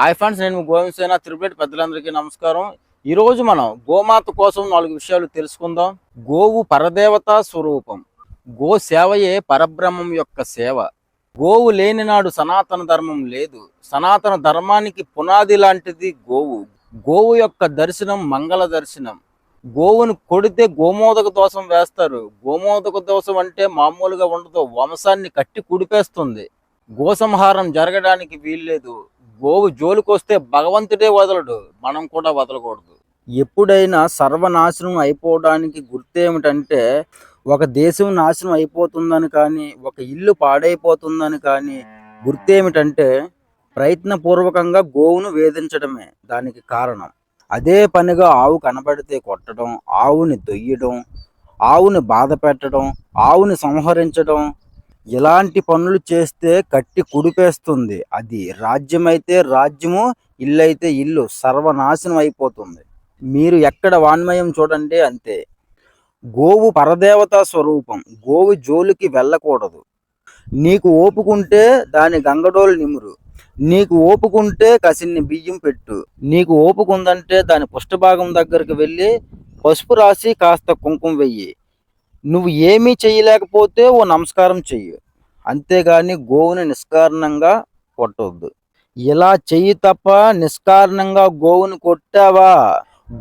Hi friends నేను గోవిందసేన తిరుపతి పెద్దలందరికీ నమస్కారం. ఈరోజు మనం గోమాత కోసం నాలుగు విషయాలు తెలుసుకుందాం. గోవు పరదేవత స్వరూపం. గో సేవయే పరబ్రహ్మం యొక్క సేవ. గోవు లేని నాడు సనాతన ధర్మం లేదు. సనాతన ధర్మానికి పునాది లాంటిది గోవు. గోవు యొక్క దర్శనం మంగళ దర్శనం. గోవును కొడితే గోమోదక దోషం వేస్తారు. గోమోదక దోషం అంటే మామూలుగా ఉండదు. వంశాన్ని కట్టి కుడిపేస్తుంది. గోసంహారం జరగడానికి వీల్లేదు. గోవు జోలికొస్తే భగవంతుడే వదలడు మనం కూడా వదలకూడదు. ఎప్పుడైనా సర్వనాశనం అయిపోవడానికి గుర్తేమిటంటే ఒక దేశం నాశనం అయిపోతుందని కానీ ఒక ఇల్లు పాడైపోతుందని కానీ గుర్తేమిటంటే ప్రయత్నపూర్వకంగా గోవును వేధించడమే దానికి కారణం. అదే పనిగా ఆవు కనబడితే కొట్టడం ఆవుని దొయ్యడం ఆవుని బాధ పెట్టడం ఆవుని సంహరించడం ఇలాంటి పనులు చేస్తే కట్టి కుడిపేస్తుంది? అది రాజ్యమైతే రాజ్యము ఇల్లు అయితే ఇల్లు సర్వనాశనం అయిపోతుంది. మీరు ఎక్కడ వాన్మయం చూడండి అంతే. గోవు పరదేవతా స్వరూపం. గోవు జోలికి వెళ్ళకూడదు. నీకు ఓపుకుంటే దాని గంగడోలు నిమురు. నీకు ఓపుకుంటే కసిన్ని బియ్యం పెట్టు. నీకు ఓపుకుందంటే దాని పుష్ఠభాగం దగ్గరికి వెళ్ళి పసుపు రాసి కాస్త కుంకుమ వెయ్యి. నువ్వు ఏమీ చేయలేకపోతే ఓ నమస్కారం చెయ్యి. అంతేగాని గోవుని నిష్కారణంగా కొట్టవద్దు ఇలా చెయ్యి తప్ప నిష్కారణంగా గోవును కొట్టావా?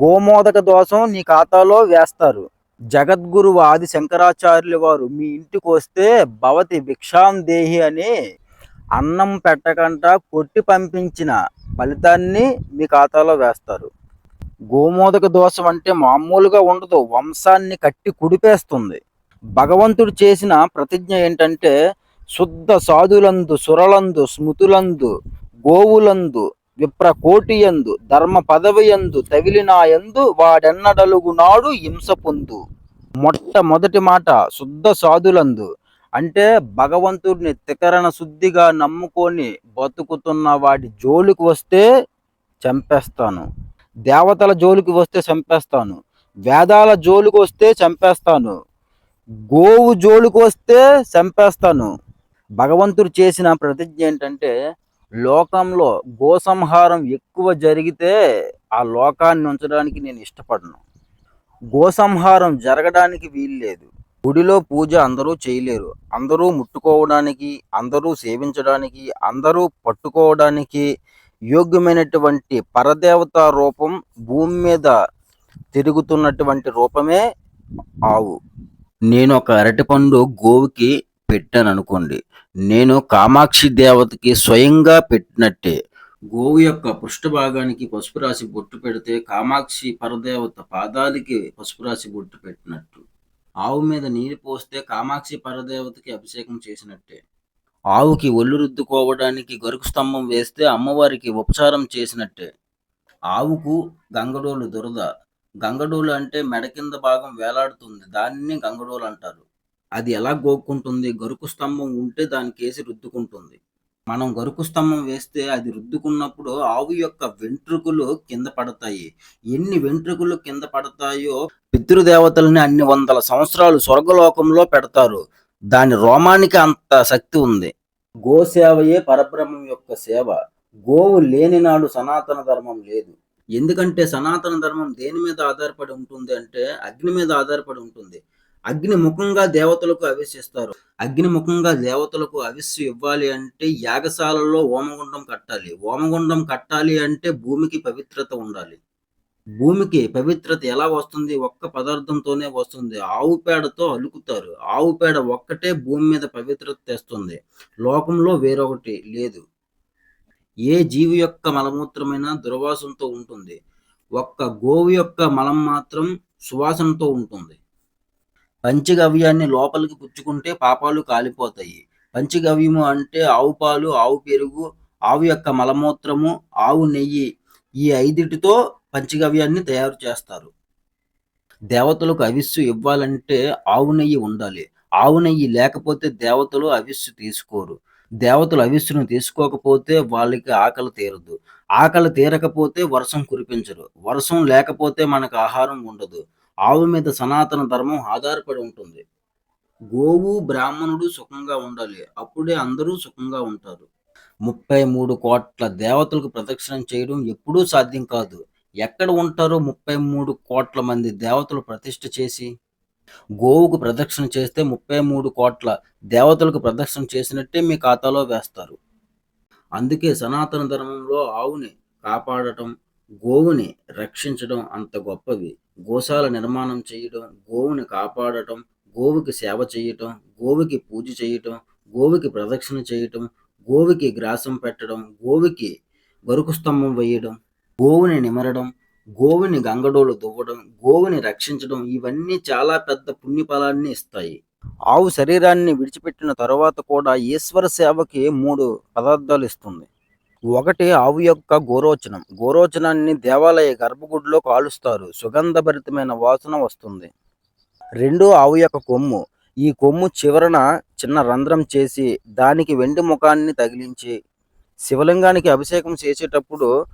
గోమోదక దోషం నీ ఖాతాలో వేస్తారు. జగద్గురు ఆది శంకరాచార్యుల వారు మీ ఇంటికి వస్తే భవతి భిక్షాం దేహి అని అన్నం పెట్టకుండా కొట్టి పంపించిన ఫలితాన్ని మీ ఖాతాలో వేస్తారు. గోమోదక దోషం అంటే మామూలుగా ఉండదు. వంశాన్ని కట్టి కుడిపేస్తుంది. భగవంతుడు చేసిన ప్రతిజ్ఞ ఏంటంటే శుద్ధ సాధులందు సురలందు స్మృతులందు గోవులందు విప్ర కోటియందు ధర్మ పదవియందు తవిలినాయందు వాడెన్నడలుగునాడు హింస పొందు. మొట్టమొదటి మాట శుద్ధ సాధులందు. అంటే భగవంతుడిని తికరణ శుద్ధిగా నమ్ముకొని బతుకుతున్న వాడి జోలికి వస్తే చంపేస్తాను. దేవతల జోలికి వస్తే చంపేస్తాను. వేదాల జోలికి వస్తే చంపేస్తాను. గోవు జోలికి వస్తే చంపేస్తాను. భగవంతుడు చేసిన ప్రతిజ్ఞ ఏంటంటే లోకంలో గోసంహారం ఎక్కువ జరిగితే ఆ లోకాన్ని ఉంచడానికి నేను ఇష్టపడను. గోసంహారం జరగడానికి వీల్లేదు. గుడిలో పూజ అందరూ చేయలేరు. అందరూ ముట్టుకోవడానికి అందరూ సేవించడానికి అందరూ పట్టుకోవడానికి యోగ్యమైనటువంటి పరదేవత రూపం భూమి మీద తిరుగుతున్నటువంటి రూపమే ఆవు. నేను ఒక అరటిపండు గోవుకి పెట్టాను అనుకోండి నేను కామాక్షి దేవతకి స్వయంగా పెట్టినట్టే. గోవు యొక్క పృష్ఠభాగానికి పసుపు రాసి బొట్టు పెడితే కామాక్షి పరదేవత పాదాలకి పసుపు రాసి బొట్టు పెట్టినట్టు. ఆవు మీద నీరు పోస్తే కామాక్షి పరదేవతకి అభిషేకం చేసినట్టే. ఆవుకి ఒళ్ళు రుద్దుకోవడానికి గరుకు స్తంభం వేస్తే అమ్మవారికి ఉపచారం చేసినట్టే. ఆవుకు గంగడోలు దురద. గంగడోలు అంటే మెడ కింద భాగం వేలాడుతుంది. దాన్ని గంగడోలు అంటారు. అది ఎలా గోక్కుంటుంది? గరుకు స్తంభం ఉంటే దానికేసి రుద్దుకుంటుంది. మనం గరుకు స్తంభం వేస్తే అది రుద్దుకున్నప్పుడు ఆవు యొక్క వెంట్రుకలు కింద పడతాయి. ఎన్ని వెంట్రుకలు కింద పడతాయో పితృదేవతల్ని అన్ని వందల సంవత్సరాలు స్వర్గలోకంలో పెడతారు. దాని రోమానికి అంత శక్తి ఉంది. గోసేవయే పరబ్రహ్మం యొక్క సేవ. గోవు లేని నాడు సనాతన ధర్మం లేదు. ఎందుకంటే సనాతన ధర్మం దేని మీద ఆధారపడి ఉంటుంది అంటే అగ్ని మీద ఆధారపడి ఉంటుంది. అగ్ని ముఖంగా దేవతలకు అవిశిస్తారు. అగ్ని ముఖంగా దేవతలకు అవిస్సు ఇవ్వాలి అంటే యాగశాలలో ఓమగుండం కట్టాలి. ఓమగుండం కట్టాలి అంటే భూమికి పవిత్రత ఉండాలి. భూమికి పవిత్రత ఎలా వస్తుంది? ఒక్క పదార్థంతోనే వస్తుంది. ఆవు పేడతో అలుకుతారు. ఆవు పేడ ఒక్కటే భూమి మీద పవిత్రత తెస్తుంది. లోకంలో వేరొకటి లేదు. ఏ జీవి యొక్క మలమూత్రమైనా దుర్వాసనతో ఉంటుంది. ఒక్క గోవు యొక్క మలం మాత్రం సువాసనతో ఉంటుంది. పంచగవ్యాన్ని లోపలికి పుచ్చుకుంటే పాపాలు కాలిపోతాయి. పంచగవ్యము అంటే ఆవు పాలు ఆవు పెరుగు ఆవు యొక్క మలమూత్రము ఆవు నెయ్యి. ఈ ఐదిటితో పంచగవ్యాన్ని తయారు చేస్తారు. దేవతలకు అవిస్సు ఇవ్వాలంటే ఆవు నెయ్యి ఉండాలి. ఆవు నెయ్యి లేకపోతే దేవతలు అవిస్సు తీసుకోరు. దేవతలు అవిస్సును తీసుకోకపోతే వాళ్ళకి ఆకలి తీరదు. ఆకలి తీరకపోతే వర్షం కురిపించరు. వర్షం లేకపోతే మనకు ఆహారం ఉండదు. ఆవు మీద సనాతన ధర్మం ఆధారపడి ఉంటుంది. గోవు బ్రాహ్మణుడు సుఖంగా ఉండాలి. అప్పుడే అందరూ సుఖంగా ఉంటారు. ముప్పై మూడు కోట్ల దేవతలకు ప్రదక్షిణం చేయడం ఎప్పుడూ సాధ్యం కాదు. ఎక్కడ ఉంటారో ముప్పై మూడు కోట్ల మంది దేవతలు ప్రతిష్ఠ చేసి గోవుకు ప్రదక్షిణ చేస్తే ముప్పై మూడు కోట్ల దేవతలకు ప్రదక్షిణ చేసినట్టే మీ ఖాతాలో వేస్తారు. అందుకే సనాతన ధర్మంలో ఆవుని కాపాడటం గోవుని రక్షించడం అంత గొప్పవి. గోశాల నిర్మాణం చేయడం గోవుని కాపాడటం గోవుకి సేవ చేయటం గోవుకి పూజ చేయటం గోవుకి ప్రదక్షిణ చేయటం గోవుకి గ్రాసం పెట్టడం గోవుకి గరుకు స్తంభం వేయడం గోవుని నిమరడం గోవుని గంగడోలు దువ్వడం గోవుని రక్షించడం ఇవన్నీ చాలా పెద్ద పుణ్యఫలాన్ని ఇస్తాయి. ఆవు శరీరాన్ని విడిచిపెట్టిన తర్వాత కూడా ఈశ్వర సేవకి మూడు పదార్థాలు ఇస్తుంది. ఒకటి ఆవు యొక్క గోరోచనం. గోరోచనాన్ని దేవాలయ గర్భగుడిలో కాలుస్తారు. సుగంధభరితమైన వాసన వస్తుంది. రెండు ఆవు యొక్క కొమ్ము. ఈ కొమ్ము చివరన చిన్న రంధ్రం చేసి దానికి వెండి ముఖాన్ని తగిలించి శివలింగానికి అభిషేకం చేసేటప్పుడు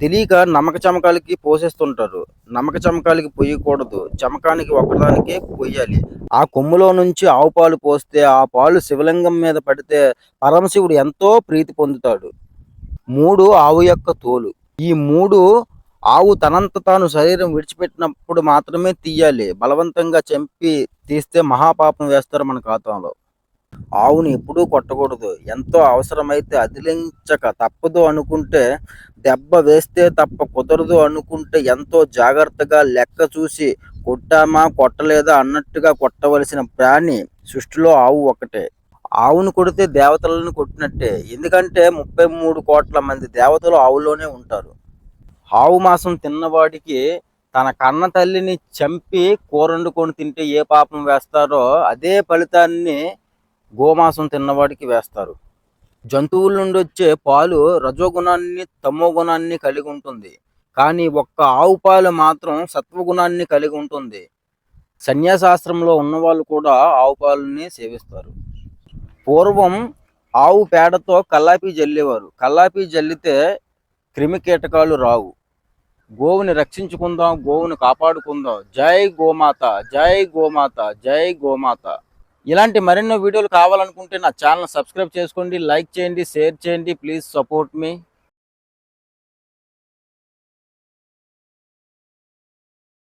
తెలియక నమ్మక చమకాలకి పోసేస్తుంటారు. నమ్మక చమకాలకి పొయ్యకూడదు చమకానికి ఒకదానికే పొయ్యాలి ఆ కొమ్ములో నుంచి ఆవు పాలు పోస్తే ఆ పాలు శివలింగం మీద పడితే పరమశివుడు ఎంతో ప్రీతి పొందుతాడు. మూడు ఆవు యొక్క తోలు. ఈ మూడు ఆవు తనంత తాను శరీరం విడిచిపెట్టినప్పుడు మాత్రమే తీయాలి. బలవంతంగా చంపి తీస్తే మహాపాపం వేస్తారు మన ఖాతాలో. ఆవుని ఎప్పుడూ కొట్టకూడదు. ఎంతో అవసరమైతే అదిలించక తప్పదు అనుకుంటే దెబ్బ వేస్తే తప్ప కుదరదు అనుకుంటే ఎంతో జాగ్రత్తగా లెక్క చూసి కొట్టామా కొట్టలేదా అన్నట్టుగా కొట్టవలసిన ప్రాణి సృష్టిలో ఆవు ఒకటే. ఆవును కొడితే దేవతలను కొట్టినట్టే. ఎందుకంటే ముప్పై మూడు కోట్ల మంది దేవతలు ఆవులోనే ఉంటారు. ఆవు మాంసం తిన్నవాడికి తన కన్న తల్లిని చంపి కూరండుకొని తింటే ఏ పాపం వేస్తారో అదే ఫలితాన్ని గోమాంసం తిన్నవాడికి వేస్తారు. జంతువుల నుండి వచ్చే పాలు రజోగుణాన్ని తమో గుణాన్ని కలిగి ఉంటుంది. కానీ ఒక్క ఆవు పాలు మాత్రం సత్వగుణాన్ని కలిగి ఉంటుంది. సన్యాసాస్త్రంలో ఉన్నవాళ్ళు కూడా ఆవు పాలని సేవిస్తారు. పూర్వం ఆవు పేడతో కల్లాపి జల్లేవారు. కల్లాపి జల్లితే క్రిమి కీటకాలు రావు. గోవుని రక్షించుకుందాం గోవుని కాపాడుకుందాం. జై గోమాత జై గోమాత జై గోమాత. ఇలాంటి మరెన్నో వీడియోలు కావాలనుకుంటే నా ఛానల్ సబ్స్క్రైబ్ చేసుకోండి లైక్ చేయండి షేర్ చేయండి. Please support me.